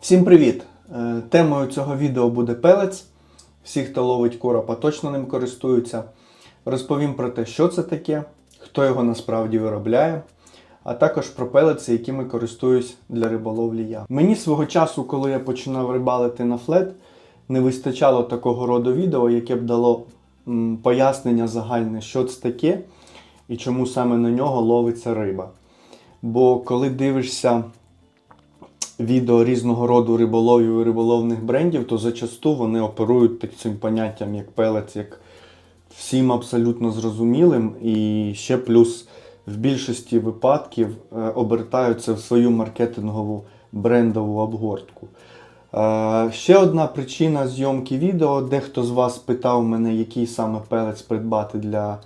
Всім привіт! Е, Темою цього відео буде пелець. Всі, хто ловить коропа, точно ним користуються. Розповім про те, що це таке, хто його насправді виробляє, а також про пелеці, якими користуюсь для риболовлі я. Мені свого часу, коли я починав рибалити на флет, не вистачало такого роду відео, яке б дало пояснення загальне, що це таке і чому саме на нього ловиться риба. Бо коли дивишся відео різного роду риболовів і риболовних брендів, то зачасту вони оперують таким поняттям, як пелець, як всім абсолютно зрозумілим, і ще плюс в більшості випадків е, обертаються в свою маркетингову брендову обгортку. Е, Ще одна причина зйомки відео. Дехто з вас питав мене, який саме пелець придбати для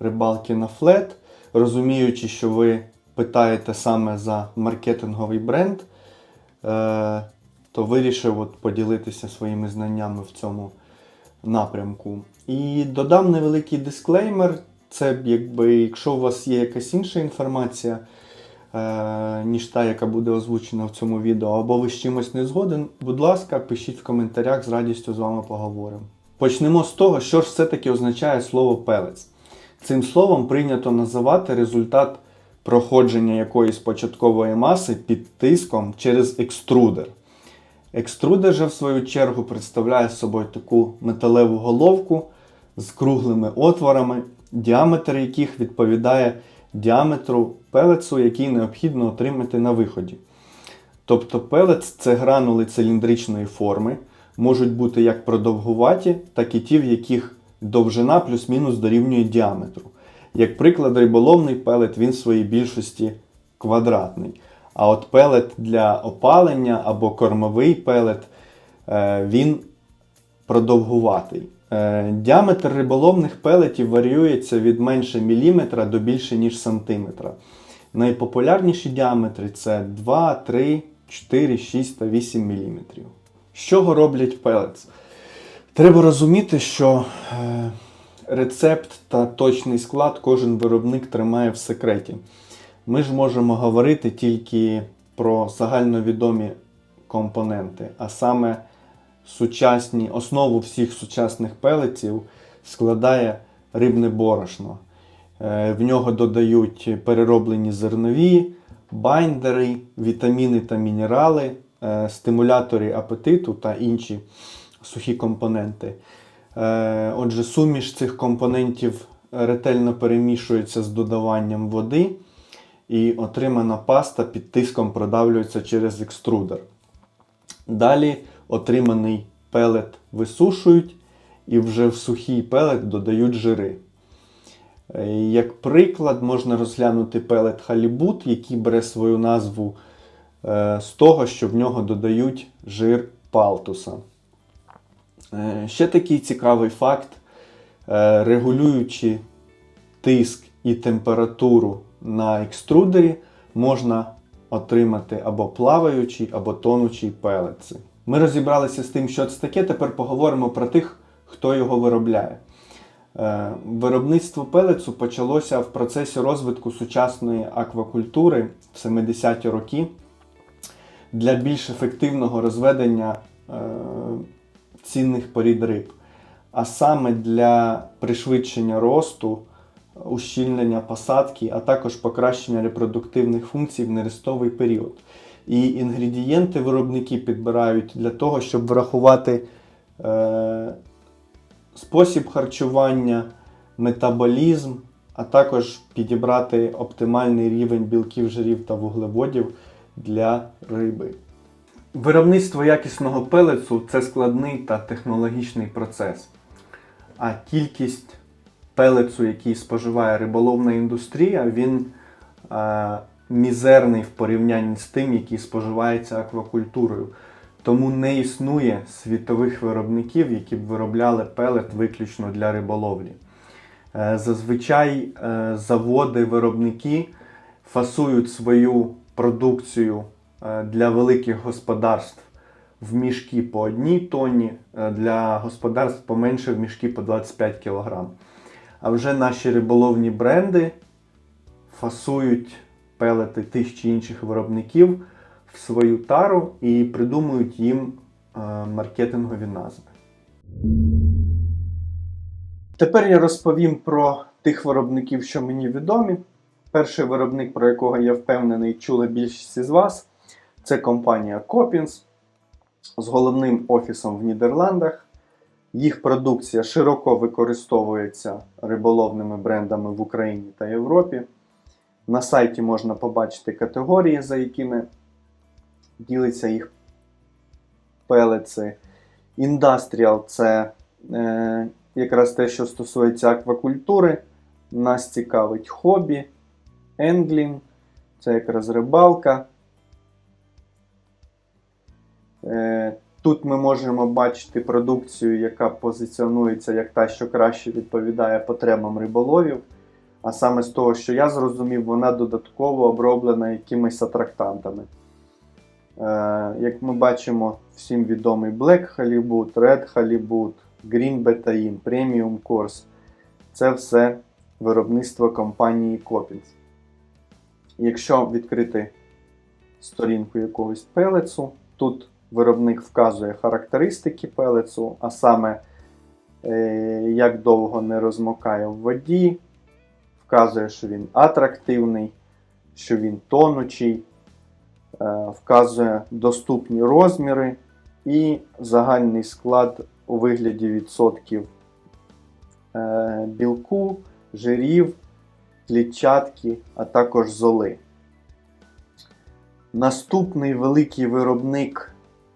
рибалки на флет, розуміючи, що ви питаєте саме за маркетинговий бренд, е, то вирішив от поділитися своїми знаннями в цьому напрямку. І додам невеликий дисклеймер. Це якби, якщо у вас є якась інша інформація, е, ніж та, яка буде озвучена в цьому відео, або ви з чимось не згоден, будь ласка, пишіть в коментарях, з радістю з вами поговоримо. Почнемо з того, що ж все-таки означає слово пелець. Цим словом прийнято називати результат проходження якоїсь початкової маси під тиском через екструдер. Екструдер же, в свою чергу, представляє собою таку металеву головку з круглими отворами, діаметр яких відповідає діаметру пелецу, який необхідно отримати на виході. Тобто пелець це гранули циліндричної форми, можуть бути як продовгуваті, так і ті, в яких довжина плюс-мінус дорівнює діаметру. Як приклад, риболовний пелет він в своїй більшості квадратний. А от пелет для опалення або кормовий пелет е, він продовгуватий. Е, Діаметр риболовних пелетів варіюється від менше міліметра до більше, ніж сантиметра. Найпопулярніші діаметри це 2, 3, 4, 6 та 8 мм. З чого роблять пелець? Треба розуміти, що е, рецепт та точний склад кожен виробник тримає в секреті. Ми ж можемо говорити тільки про загальновідомі компоненти, а саме сучасні, основу всіх сучасних пелетів складає рибне борошно. Е, В нього додають перероблені зернові, байндери, вітаміни та мінерали, е, стимулятори апетиту та інші сухі компоненти. Е, Отже, суміш цих компонентів ретельно перемішується з додаванням води, і отримана паста під тиском продавлюється через екструдер. Далі отриманий пелет висушують і вже в сухий пелет додають жири. Е, Як приклад, можна розглянути пелет халібут, який бере свою назву е, з того, що в нього додають жир палтуса. Е, Ще такий цікавий факт: Е, регулюючи тиск і температуру на екструдері, можна отримати або плаваючий, або тонучий пелець. Ми розібралися з тим, що це таке. Тепер поговоримо про тих, хто його виробляє. Е, Виробництво пелецу почалося в процесі розвитку сучасної аквакультури в 70-ті роки для більш ефективного розведення цінних порід риб, а саме для пришвидшення росту, ущільнення посадки, а також покращення репродуктивних функцій в нерестовий період. І інгредієнти виробники підбирають для того, щоб врахувати е, спосіб харчування, метаболізм, а також підібрати оптимальний рівень білків, жирів та вуглеводів для риби. Виробництво якісного пелецу це складний та технологічний процес. А кількість пелецу, який споживає риболовна індустрія, він е, мізерний в порівнянні з тим, який споживається аквакультурою. Тому не існує світових виробників, які б виробляли пелет виключно для риболовлі. Е, Зазвичай е, заводи-виробники фасують свою продукцію для великих господарств в мішки по одній тонні, е, для господарств поменше в мішки по 25 кг. А вже наші риболовні бренди фасують пелети тих чи інших виробників в свою тару і придумують їм е, маркетингові назви. Тепер я розповім про тих виробників, що мені відомі. Перший виробник, про якого я впевнений, чула більшість із вас, це компанія Copins з головним офісом в Нідерландах. Їх продукція широко використовується риболовними брендами в Україні та Європі. На сайті можна побачити категорії, за якими ділиться їх пелеці. Індастріал це е, якраз те, що стосується аквакультури. Нас цікавить хобі, енглінг, це якраз рибалка. Е, Тут ми можемо бачити продукцію, яка позиціонується як та, що краще відповідає потребам риболовів. А саме з того, що я зрозумів, вона додатково оброблена якимись атрактантами. Е, Як ми бачимо, всім відомий Black Halibut, Red Halibut, Green Betaine, Premium Course. Це все виробництво компанії Copins. Якщо відкрити сторінку якогось пелецу, тут виробник вказує характеристики пелецу, а саме е, як довго не розмокає в воді, вказує, що він атрактивний, що він тонучий, е, вказує доступні розміри і загальний склад у вигляді відсотків е, білку, жирів, клітчатки, а також золи. Наступний великий виробник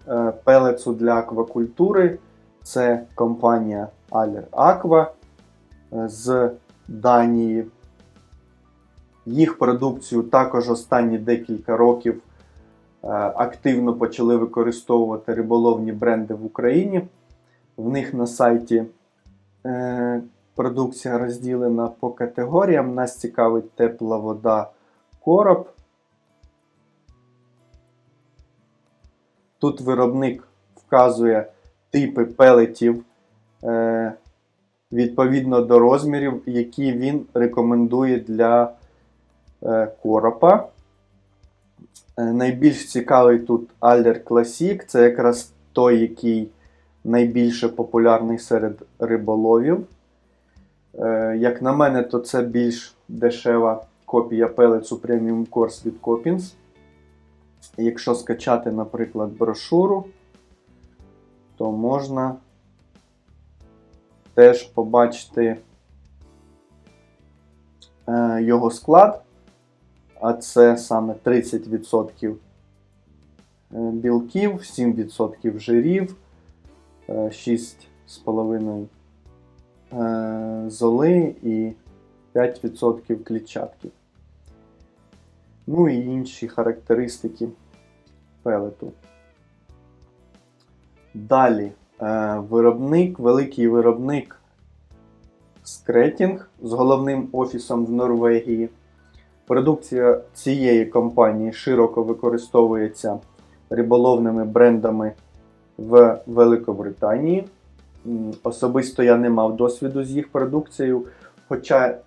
е, пелецу для аквакультури це компанія Aller Aqua е, з Данії. Їх продукцію також останні декілька років е, активно почали використовувати риболовні бренди в Україні. В них на сайті продукція розділена по категоріям. Нас цікавить тепла вода короб. Тут виробник вказує типи пелетів е, відповідно до розмірів, які він рекомендує для е, коропа. Е, найбільш цікавий тут Aller Classic, це якраз той, який найбільше популярний серед риболовів. Е, як на мене, то це більш дешева копія пелецу Premium Course від Copins. Якщо скачати, наприклад, брошуру, то можна теж побачити е, його склад, а це саме 30% білків, 7% жирів, е, 6,5 е, золи і 5% клітчатки. Ну і інші характеристики пелету. Далі е, виробник, великий виробник Скретінг з головним офісом в Норвегії. Продукція цієї компанії широко використовується риболовними брендами в Великобританії. Особисто я не мав досвіду з їх продукцією, хоча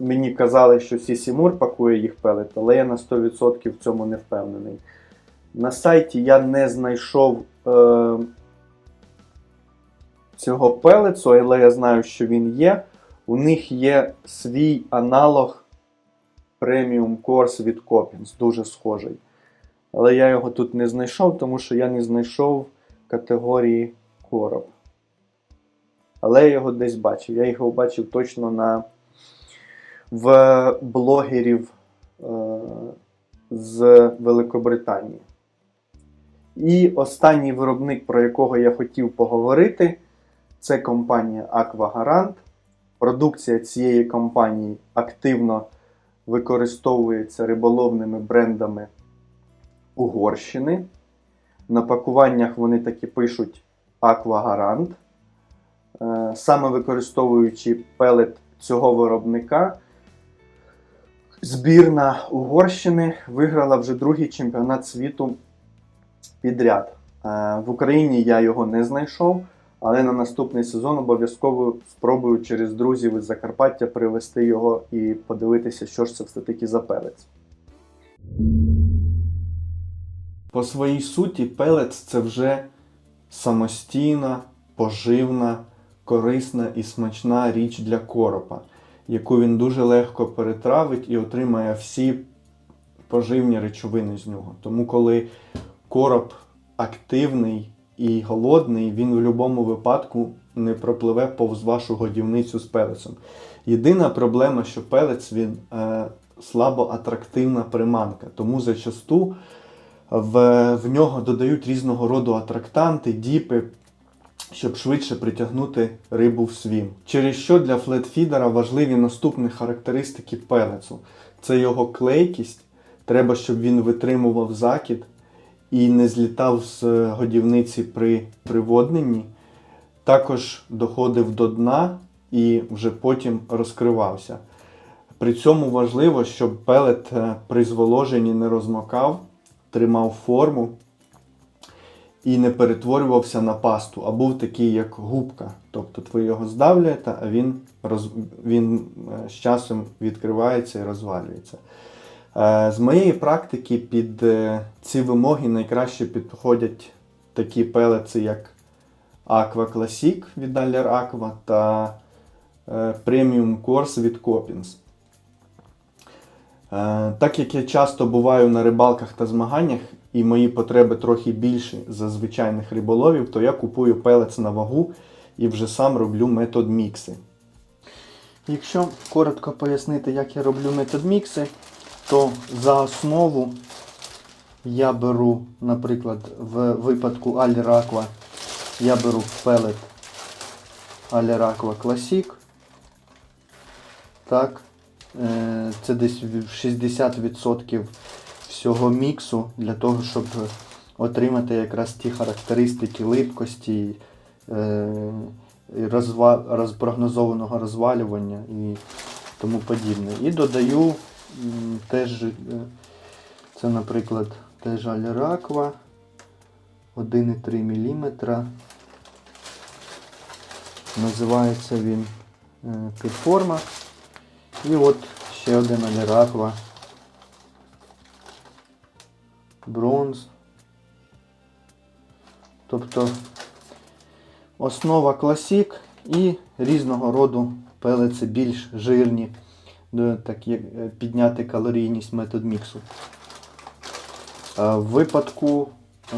мені казали, що Сісімур пакує їх пелет, але я на 100% в цьому не впевнений. На сайті я не знайшов е, цього пелецу, але я знаю, що він є. У них є свій аналог Premium Course від Copins, дуже схожий. Але я його тут не знайшов, тому що я не знайшов категорії короб. Але я його десь бачив. Я його бачив точно на в блогерів е, з Великобританії. І останній виробник, про якого я хотів поговорити, це компанія Aquagarant. Продукція цієї компанії активно використовується риболовними брендами Угорщини. На пакуваннях вони таки пишуть Aquagarant. Е, Саме використовуючи пелет цього виробника, збірна Угорщини виграла вже другий чемпіонат світу підряд. Е, В Україні я його не знайшов, але на наступний сезон обов'язково спробую через друзів із Закарпаття привезти його і подивитися, що ж це все таки за пелець. По своїй суті, пелець це вже самостійна, поживна, корисна і смачна річ для коропа, яку він дуже легко перетравить і отримає всі поживні речовини з нього. Тому, коли короб активний і голодний, він в будь-якому випадку не пропливе повз вашу годівницю з пелецем. Єдина проблема, що пелець він е, слабо атрактивна приманка, тому зачасту в, в нього додають різного роду атрактанти, діпи, щоб швидше притягнути рибу в свім. Через що для флетфідера важливі наступні характеристики пелецу. Це його клейкість. Треба, щоб він витримував закид і не злітав з годівниці при приводненні. Також доходив до дна і вже потім розкривався. При цьому важливо, щоб пелет е, при зволоженні не розмокав, тримав форму і не перетворювався на пасту, а був такий, як губка. Тобто ви його здавлюєте, а він, роз... він е, з часом відкривається і розвалюється. Е, З моєї практики під е, ці вимоги найкраще підходять такі пелеці, як Aqua Classic від Aller Aqua та Premium Course від Copins. Так як я часто буваю на рибалках та змаганнях, і мої потреби трохи більші за звичайних риболовів, то я купую пелець на вагу і вже сам роблю метод мікси. Якщо коротко пояснити, як я роблю метод мікси, то за основу я беру, наприклад, в випадку Aqua, я беру пелет Aqua Classic. Так, е, це десь 60% всього міксу для того, щоб отримати якраз ті характеристики липкості, е, розва, розпрогнозованого розвалювання і тому подібне. І додаю теж, е, це, наприклад, теж Aqua 1,3 мм. Називається він е, підформа. І от ще один Aqua бронз. Тобто основа класік і різного роду пелеці більш жирні, так як е, підняти калорійність метод міксу. В випадку е,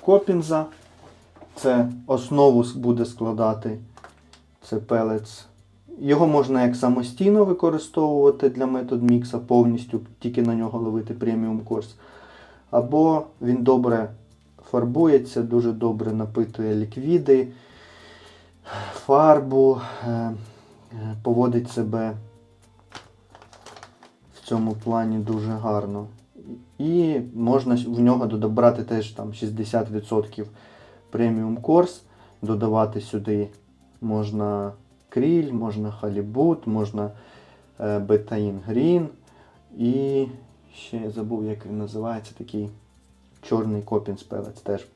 копінза це основу буде складати це пелець. Його можна як самостійно використовувати для метод мікса, повністю тільки на нього ловити преміум курс. Або він добре фарбується, дуже добре напитує ліквіди, фарбу, е, е, поводить себе в цьому плані дуже гарно. І можна в нього додобрати теж там 60% преміум корс, додавати сюди можна кріль, можна халібут, можна е, бетаїн грін. І ще я забув, як він називається, такий чорний копін спелець теж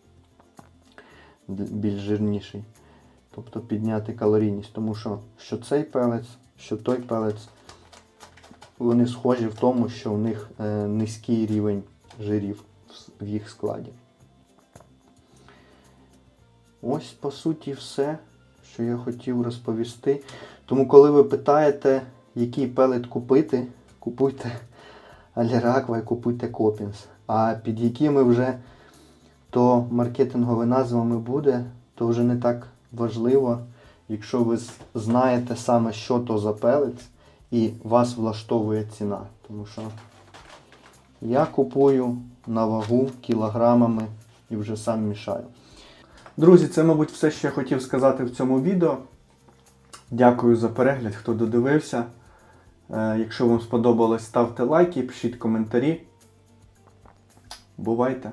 більш жирніший. Тобто підняти калорійність, тому що, що цей пелець, що той пелець, вони схожі в тому, що в них е, низький рівень жирів в їх складі. Ось по суті все, що я хотів розповісти. Тому, коли ви питаєте, який пелет купити, купуйте Аліраква і купуйте Копінс. А під якими вже то маркетинговими назвами буде, то вже не так важливо, якщо ви знаєте саме, що то за пелець і вас влаштовує ціна. Тому що я купую на вагу кілограмами і вже сам мішаю. Друзі, це, мабуть, все, що я хотів сказати в цьому відео. Дякую за перегляд, хто додивився. Е, Якщо вам сподобалось, ставте лайки, пишіть коментарі. Бувайте!